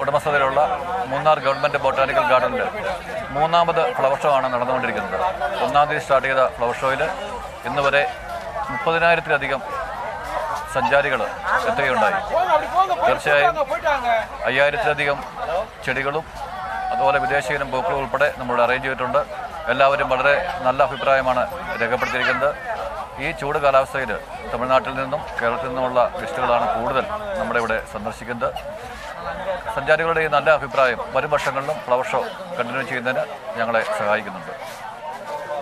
ഉടമസ്ഥതയിലുള്ള Munnar government botanical ഗാർഡനിൽ മൂന്നാമത് ഫ്ലവർ ഷോ ആണ് നടന്നുകൊണ്ടിരിക്കുന്നത്. ഒന്നാം തീയതി സ്റ്റാർട്ട് ചെയ്ത ഫ്ലവർ ഷോയിൽ ഇന്ന് വരെ മുപ്പതിനായിരത്തിലധികം സഞ്ചാരികൾ എത്തുകയുണ്ടായി. തീർച്ചയായും അയ്യായിരത്തിലധികം ചെടികളും അതുപോലെ വിദേശീയനും പൂക്കളും ഉൾപ്പെടെ നമ്മൾ അറേഞ്ച് ചെയ്തിട്ടുണ്ട്. എല്ലാവരും വളരെ നല്ല അഭിപ്രായമാണ് രേഖപ്പെടുത്തിയിരിക്കുന്നത്. ഈ ചൂട് കാലാവസ്ഥയിൽ തമിഴ്നാട്ടിൽ നിന്നും കേരളത്തിൽ നിന്നുമുള്ള ഗസ്റ്റുകളാണ് കൂടുതൽ. നമ്മുടെ ഇവിടെ സന്ദർശിക്കുന്നത് സഞ്ചാരികളുടെ ഈ നല്ല അഭിപ്രായം വരും വർഷങ്ങളിലും ഫ്ലവർ ഷോ കണ്ടിന്യൂ ചെയ്യുന്നതിന് ഞങ്ങളെ സഹായിക്കുന്നുണ്ട്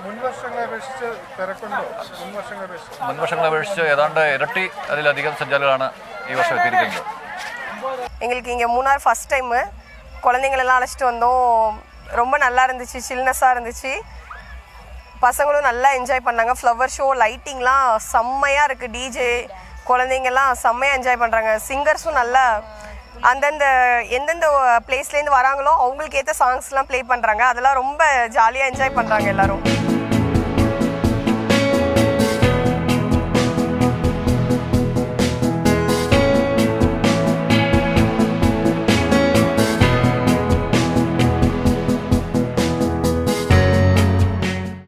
മുൻവർഷങ്ങളെ അപേക്ഷിച്ച് തിരക്കുണ്ടോ മുൻവർഷങ്ങളെ അപേക്ഷിച്ച് മുൻ വർഷങ്ങളെ അപേക്ഷിച്ച് ഏതാണ്ട് ഇരട്ടി അതിലധികം സഞ്ചാരികളാണ് ഈ വർഷം എത്തിയിരിക്കുന്നത് எங்களுக்கு இங்கே மூணார் ஃபஸ்ட் டைமு குழந்தைங்களெல்லாம் அழைச்சிட்டு வந்தோம் ரொம்ப நல்லா இருந்துச்சு சில்னஸாக இருந்துச்சு பசங்களும் நல்லா என்ஜாய் பண்ணாங்க ஃப்ளவர் ஷோ லைட்டிங்லாம் செம்மையாக இருக்குது டிஜே குழந்தைங்கெல்லாம் செம்மையாக என்ஜாய் பண்ணுறாங்க சிங்கர்ஸும் நல்லா அந்தந்த எந்தெந்த பிளேஸ்லேருந்து வராங்களோ அவங்களுக்கு ஏற்ற சாங்ஸ்லாம் ப்ளே பண்ணுறாங்க அதெல்லாம் ரொம்ப ஜாலியாக என்ஜாய் பண்ணுறாங்க எல்லோரும்.